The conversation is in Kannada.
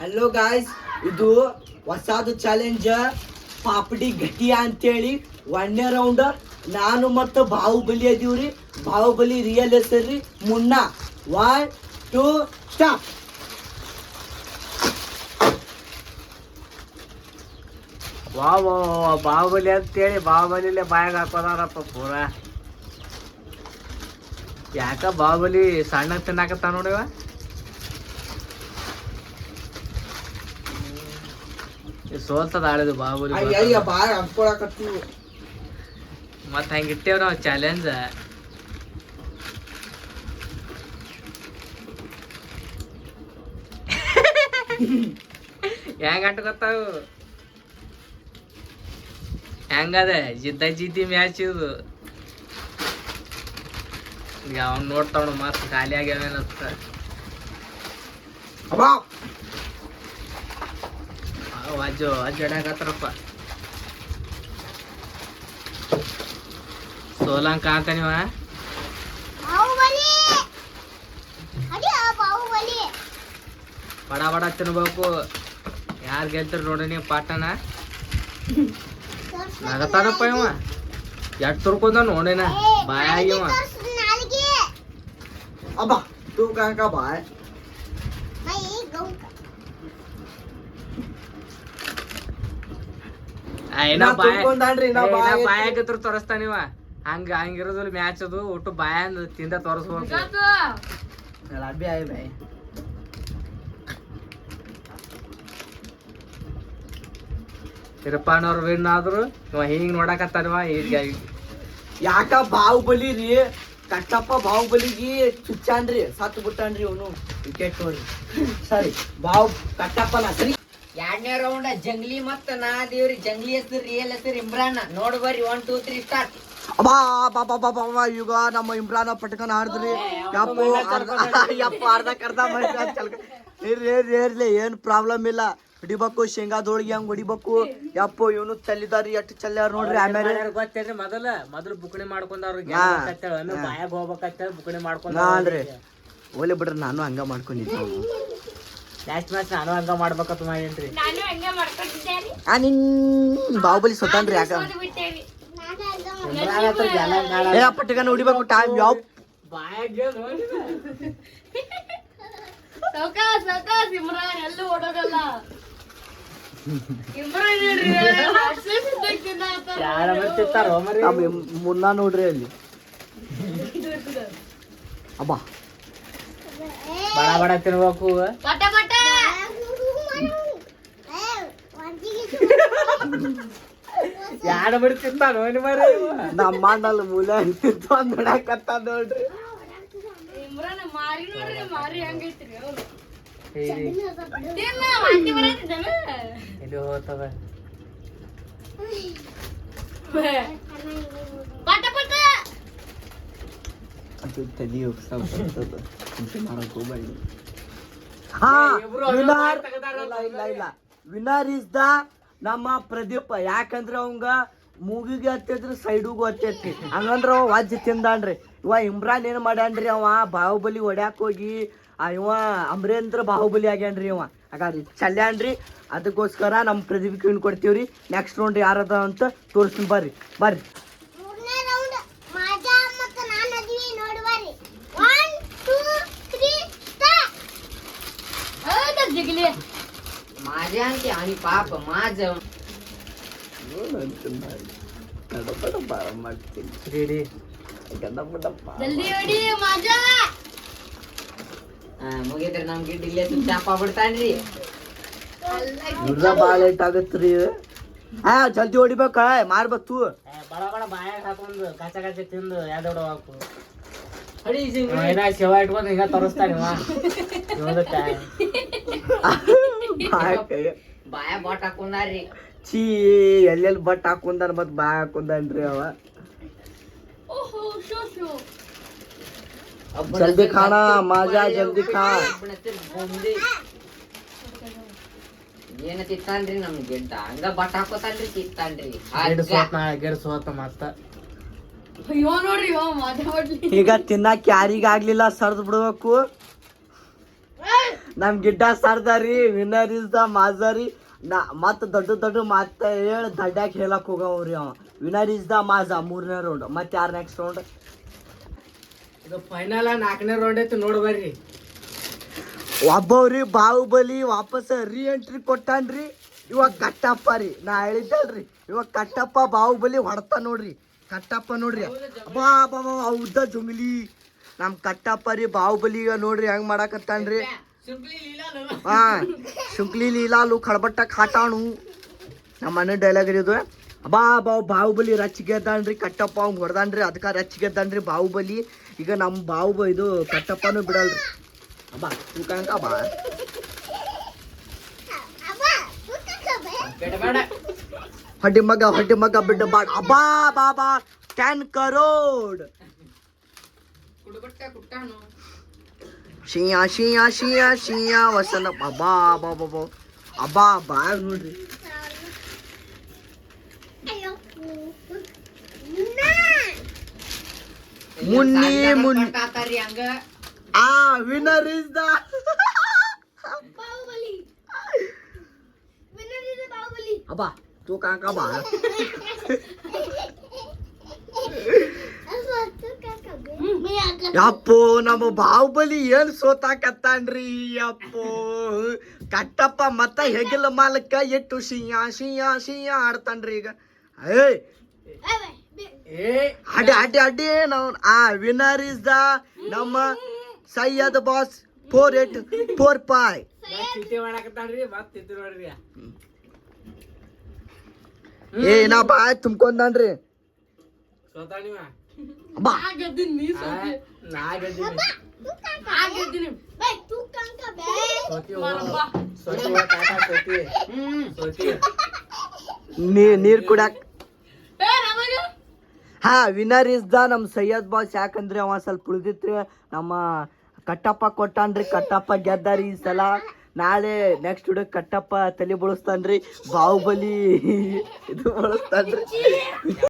ಹಲೋ ಗಾಯ್ಸ್ ಇದು ಹೊಸದು ಚಾಲೆಂಜ್ ಪಾಪಡಿ ಗಟ್ಟಿಯ ಅಂತೇಳಿ ಒಂದನೇ ರೌಂಡ್ ನಾನು ಮತ್ತು ಬಾಹುಬಲಿ ಅದೀವ್ರಿ ಬಾಹುಬಲಿ ರಿಯಲ್ ಹೆಸರ್ರಿ ಮುನ್ನ. ಒನ್ ಟೂ ಸ್ಟಾಪ್ ವಾ ವಾ ವಾ, ಬಾಹುಬಲಿ ಅಂತೇಳಿ ಬಾಹುಬಲಿಲೆ ಬಾಯಾಗ ಹಾಕೋದಾರಪ್ಪ ಪೂರ. ಯಾಕ ಬಾಹುಬಲಿ ಸಣ್ಣ ತಿನ್ನಾಕತ್ತ ನೋಡಿವ ಸೋಲ್ತದ ಆಳಿದು ಬಾಹುಬಲಿ ಅಯ್ಯ ಬಾಳ ಅನ್ಕೊಳಕತ್ತೀವಿ ಮತ್ತ ಹಂಗ ಇಟ್ಟೇವ್ ನಾವು ಚಾಲೆಂಜ್ ಹೆಂಗ ಅಂಟ್ಕೊತಾವು ಹೆಂಗದ ಜಿದ್ದ ಜಿದ್ದಿ ಮ್ಯಾಚ್ ಇದು. ಈಗ ಅವ್ನ್ ನೋಡ್ತಾವಣ ಮತ್ ಖಾಲಿ ಆಗ್ಯಾವೇನತ್ತ ಅಬ್ಬಾ ಅಜ್ಜು ಅಜ್ಜು ಅಡ್ಯಾಕತ್ತಾರಪ್ಪ ಸೋಲಂಕ ಅಂತ ನೀವ? ಬಡ ಬಡ ತಿನ್ಬೇಕು. ಯಾರು ಗೆಲ್ತಾರ ನೋಡ್ರಿ ನೀವು ಪಾಠನ. ನಗತಾನಪ್ಪ ಇವ. ಎಟ್ ತುರ್ಕೊಂಡ ನೋಡಿನ? ಬಾಯಾಗಿವ ಅಬ್ಬಾ ತೂಕ ಬಾಯ್. ಏನ ನಾ ಬಾಯ ನಾ ಬಾಯಾಗ- ಬಾಯಾಗಿದ್ರು ತೋರಿಸ್ತಾನಿವ ಹಂಗ ಹಂಗಿರೋದಿಲ್ಲ ಮ್ಯಾಚ್ ಅದು ಒಟ್ಟು ಬಾಯಂದ ತಿಂದ ತೋರಿಸ್ಬೋದು. ಅಭಿ ಆಯ್ ಬಾಯ್. ತಿರುಪಾನವ್ರು ವಿನ್ ಆದ್ರು. ಇವ ಹಿಂಗ್ ನೋಡಕತ್ತಾನವ ಈಗ ಯಾಕ ಬಾಹುಬಲಿ ರೀ ಕಟ್ಟಪ್ಪ ಬಾಹುಬಲಿಗೆ ಚುಚ್ಚಾನ್ರಿ ಸತ್ತು ಬಿಟ್ಟಾನ್ರಿ ಅವನು. ವಿಕೆಟ್ ನೋಡಿ ಸರಿ ಬಾಹು ಕಟ್ಟಪ್ಪನ ಸರಿ. ಎರಡನೇ ರೌಂಡ್ ಜಂಗ್ಲಿ ಮತ್ತ ನಾ ದೇವ್ರಿ ಜಂಗ್ಲಿ ಹೆಸರು ರಿಯಲ್ ಹೆಸರು ಇಮ್ರಾನ್. ನೋಡ್ ಬರ್ರಿ ಒನ್ ಟೂ ತ್ರೀ ಸ್ಟಾರ್ಟ್ ಅಬ್ಬಾ ಬಾಬಾ ಬಾಬಾ ಈಗ ನಮ್ಮ ಇಮ್ರಾನ ಪಟ್ಕನ ಆಡಿದ್ರಿ. ಯಪ್ಪ ಅರ್ಧ ಯಪ್ಪ ಅರ್ಧ ಕರ್ದ ಇರ್ಲಿ ಇರ್ಲಿ ಏನ್ ಪ್ರಾಬ್ಲಮ್ ಇಲ್ಲ. ಹಿಡಿಬೇಕು ಶೇಂಗಾದೊಳಗೆ ಹಂಗ್ ಹೊಡಿಬೇಕು? ಯಪ್ಪು ಇವನು ಚಲ್ಲಿದಾರಿ ಎಷ್ಟು ಚಲ್ಲಾರ ನೋಡ್ರಿ ಆಮೇಲೆ. ಗೊತ್ತೇನ್ರಿ? ಮೊದಲ ಮೊದಲು ಬುಕಣಿ ಮಾಡ್ಕೊಂಡವ್ರು ಹಾ. ಆಮೇಲೆ ಬಾಯಾಗ ಹೋಗ್ಬೇಕಂತೇಳಿ ಬುಕಣಿ ಮಾಡ್ಕೊಂಡ ಓಲಿ ಬಿಡ್ರಿ ನಾನು ಹಂಗ ಮಾಡ್ಕೊಂಡಿದ್ದೆ. ಲಾಸ್ಟ್ ಮ್ಯಾಚ್ ನಾನು ಹಂಗ ಮಾಡ್ಬೇಕಂತ ಮಾಡೇನ್ರಿ ನಾನು ಹಂಗೆ ಮಾಡ್ಕೊಂಡಿದ್ದೇನೆ ಆ ನಿನ್ ಬಾಹುಬಲಿ ಸೊತ್ತಾನ್ರಿ ಯಾಕ ಬಿಟ್ಟೇನಿ ಏ ಪಟ್ಟಿಗನ ಹೊಡಿಬೇಕು ಟೈಮ್ ಯಾವ? ಬಾಯಾಗ ಸೌಕಾಸ್ ಸೌಕಾಸ್ ಇಮ್ರಾನ್ ಎಲ್ಲೂ ಓಡೋಗಲ್ಲ ಇಮ್ರಾನ್ ಯಾರ ಬರ್ತಿರ್ತಾರೋ ಮರಿ ನಮ್ಮ ಇಮ್- ಮುನ್ನ ನೋಡ್ರಿ ಅಲ್ಲಿ. ಅಬ್ಬಾ. ಬಡ ಬಡ ತಿನ್ಬೇಕು ಪಟ ಪಟ ಯಾರ ಏನು ನಿಮ್ಮ ಮರಿ ನಮ್ಮ ಅಣ್ಣಲ್ಲಿ ಮೂಲ ಅಂದ್ ನೋಡಕತ್ತ ನೋಡ್ರಿ. ಇಮ್ರಾನ್ ಮಾರಿ ನೋಡ್ರಿ ಮಾರಿ ಹಂಗೈತ್ರಿ ಅವ್ರು. ಮಾಡಕ್ ಹೋಗ್ಬೇಡಿ. ಹಾ ವಿನರ್ ಇಲ್ಲ ಇಲ್ಲ. ವಿನಾರ್ ಇಸ್ ದ ನಮ್ಮ ಪ್ರದೀಪ, ಯಾಕಂದ್ರೆ ಅವಂಗ ಮೂಗಿಗೆ ಹತ್ತಿದ್ರೆ ಸೈಡಿಗೂ ಹತ್ತೈತಿ ಹಂಗಂದ್ರ ಅವ ವಜ್ಜ ತಿಂದಾನ್ರಿ. ಇವ ಇಮ್ರಾನ್ ಏನು ಮಾಡ್ಯಾನ್ರಿ ಅವ? ಬಾಹುಬಲಿ ಹೊಡ್ಯಾಕ್ ಹೋಗಿ ಇವ ಅಮರೇಂದ್ರ ಬಾಹುಬಲಿ ಆಗ್ಯಾನ್ರಿ ಇವ. ಹಾಗಾದ್ರೆ ಚಲ್ಯಾನ್ರಿ. ಅದಕ್ಕೋಸ್ಕರ ನಮ್ಮ ಪ್ರದೀಪ್ ಕೇಳ್ಕೊಡ್ತೀವ್ರಿ ಕೊಡ್ತೀವ್ರಿ. ನೆಕ್ಸ್ಟ್ ರೌಂಡ್ ಯಾರದ ಅಂತ ತೋರಿಸ್ತೀನಿ. ಬರ್ರಿ ಬರ್ರಿ ಮೂರನೇ ರೌಂಡ್ ಮಾಜಾ ಮತ್ತು ನಾನು ಅದಿವಿ ನೋಡಿ ಬರ್ರಿ ಒನ್ ಟೂ ತ್ರೀ ಸ್ಟಾರ್ಟ್ ಹೌದಾ ಜಿಗ್ಲಿ జాంతి అని పాప మాజం ಮುಗಿದ್ರೆ ನಮ್ಗೆ ಇಲ್ಲೇ ಚಾಪ ಬಿಡ್ತಾನ್ರಿ. ಬಾಳ ಲೇಟ್ ಹಾ ಜಲ್ದಿ ಹೊಡಿಬೇಕ ಮಾರ್ಬೇಕು ಬಡಬಡ ಬಾಯಾಗ ಹಾಕೊಂಡು ಕಚ್ಚ ಕಚ್ಚ ತಿಂದು ಎದೊಡ ಹಾಕು ಅಡಿ ಶಿವ ಇಟ್ಕೊಂಡು ಹಿಂಗ ಇವ ಇವಂದು ಟೈಮ್ ಬಾಯ ಬಾಟ್ ಹಾಕೊಂಡಾರ್ರಿ. ಚೀ ಎಲ್ಲೆಲ್ಲಿ ಬಟ್ ಹಾಕೊಂಡಾನ ಮತ್ ಬಾ ಹಾಕೊಂಡಾನ್ರಿ ಅವ. ಓಹೋ ಶೋ ಶೋ. ಜಲ್ದಿ ಖಾಣ ಮಾಜಾ ಜಲ್ದಿ ಖಾ. ಬಂದಿ. ಏನ ತಿತ್ತಾನ್ರಿ ನಮ್ ಗೆಡ್ಡ? ಹಂಗ ಬಟ್ ಹಾಕೋತಾನ್ರಿ ತಿತ್ತಾನ್ರಿ ಗಿಡ ಸೋತ್ ನಾಳೆ ಗಿಡ ಸೋತ ಮತ್ತ ಅಯ್ಯೋ ನೋಡ್ರಿ ಇವ ಮಾಜಾ ಹೊಡ್ಲಿ ಈಗ ತಿನ್ನಕ್ ಯಾರಿಗಾಗ್ಲಿಲ್ಲ ಸರ್ದ್ ಬಿಡ್ಬೇಕು. ನಮ್ ಗಿಡ್ಡ ಸರ್ದಾರಿ ವಿನ್ನರ್ ಇಸ್ ದ ಮಾಜರಿ ನಾ ಮತ್ತೆ ದೊಡ್ಡ ದೊಡ್ಡ ಮಾತ ಹೇಳಿ ದಡ್ಡಾಕ್ ಹೇಳಕ್ ಹೋಗವ್ರಿ ಅವ. ವಿನ್ನರ್ ಇಸ್ ದ ಮಾಜ ಮೂರನೇ ರೌಂಡ್ ಮತ್ತೆ ಯಾರು ನೆಕ್ಸ್ಟ್ ರೌಂಡ್ ಇದು ಫೈನಲ್ ನಾಲ್ಕನೇ ರೌಂಡ್ ಐತಿ ನೋಡ್ಬರ್ರಿ. ಒಬ್ಬವ್ರಿ ಬಾಹುಬಲಿ ವಾಪಸ್ ರೀ ಎಂಟ್ರಿ ಕೊಟ್ಟಾನ್ರಿ ಇವಾಗ ಕಟ್ಟಪ್ಪ ರೀ ನಾ ಹೇಳಿದ್ದಲ್ರಿ. ಇವಾಗ ಕಟ್ಟಪ್ಪ ಬಾಹುಬಲಿ ಹೊಡ್ತಾ ನೋಡ್ರಿ. ಕಟ್ಟಪ್ಪ ನೋಡ್ರಿ. ಅಬ್ಬಾ ಬಾ ಬಾ ಉದ್ದ ಜುಮ್ಲಿ. ನಮ್ ಕಟ್ಟಪ್ಪ ರೀ ಬಾಹುಬಲಿಗ ನೋಡ್ರಿ ಹೆಂಗ್ ಮಾಡಾಕತ್ತಾನ್ರಿ. ಹಾ ಶುಕ್ಲಿ ಲೀಲಾಲು ಖಡ್ಬಟ್ಟ ಖಾಟಾಣು ನಮ್ಮ ಮನೆ ಡೈಲಾಗ್ ಇದು ಬಾ ಬಾ ಬಾಹುಬಲಿ ರಚ್ಗೆದ್ದಾನ್ರಿ ಕಟ್ಟಪ್ಪ ಅವ್ನ್ ಹೊಡ್ದಾನ್ರಿ ಅದಕ್ಕ ರಚ್ಗೆದ್ದಾನ್ರಿ ಬಾಹುಬಲಿ. ಈಗ ನಮ್ಮ ಬಾಹುಬ ಇದು ಕಟ್ಟಪ್ಪನೂ ಬಿಡಲ್ರಿ. ಅಬ್ಬಾ ತೂಕಂಕ ಬಾ ಹೊಡ್ಡಿ ಮಗ ಹೊಡ್ಡಿ ಮಗ ಬಿಡ್ಡ ಬಾಡ್. ಅಬ್ಬಾ ಬಾ ಬಾ. ಟೆನ್ ಕರೋಡ್ ಕುಡ್ಬಟ್ಟ ಕುಟ್ಟಾನು ಶಿಯಾ ಶಿಯಾ ಶಿಯಾ ಶಿಯಾ ವಸನ ಅಬ್ಬಾ ಬಾ ಬಾ ಬಾ ಅಬ್ಬಾ ಬಾ ನೋಡ್ರಿ ಅಯ್ಯೋ ಮುನ್ನಿ ಮುನ್ನಿ ಕಟ್ಟಾತಾರಿ ಹಂಗ ಆ winner is the Bahubali winner ಇದೆ ಬಾಹುಬಲಿ ಅಬ್ಬಾ ತೂಕಂಕ ಬಾ ಯಪ್ಪೋ ನಮ್ಮ ಬಾಹುಬಲಿ ಏನ್ ಸೋತಾಕತ್ತಾನ್ರಿ ಯಪ್ಪೋ. ಕಟ್ಟಪ್ಪ ಮತ್ತ ಹೆಗಲ ಮಾಲಕ್ಕ ಎಟ್ಟು ಶಿಯಾ ಶಿಯಾ ಶಿಯಾ ಆಡ್ತಾನ್ರಿ ಈಗ. ಏಯ್. ಏ ಅಡ್ಡಿ ಅಡ್ಡಿ ಅಡ್ಡಿ. ನಾವು ಆ ವಿನರ್ ಇಸ್ ದ ನಮ್ಮ Syed boss four eight four five ಏ ನಾ ಬಾಯ್ ತುಂಬ್ಕೊಂಡನ್ರಿ. ಸೋತಾ ನೀರ್ ಕುಡಕ್ ಹಾ ವಿನರ್ ಇಸ್ ದ ನಮ್ ಸೈಯದ್ ಬಾಸ್ ಯಾಕಂದ್ರೆ ಅವ ಸ್ವಲ್ಪ ಉಳಿದಿತ್ರಿ ನಮ್ಮ ಕಟ್ಟಪ್ಪ ಕೊಟ್ಟಾನ್ರಿ ಕಟ್ಟಪ್ಪ ಗೆದ್ದಾರಿ ಈ ಸಲ. ನಾಳೆ ನೆಕ್ಸ್ಟ್ ಹುಡುಗ ಕಟ್ಟಪ್ಪ ತಲೆ ಬಳಸ್ತಾನ್ರಿ ಬಾಹುಬಲಿ ಇದು ಬಳಸ್ತಾನ್ರಿ.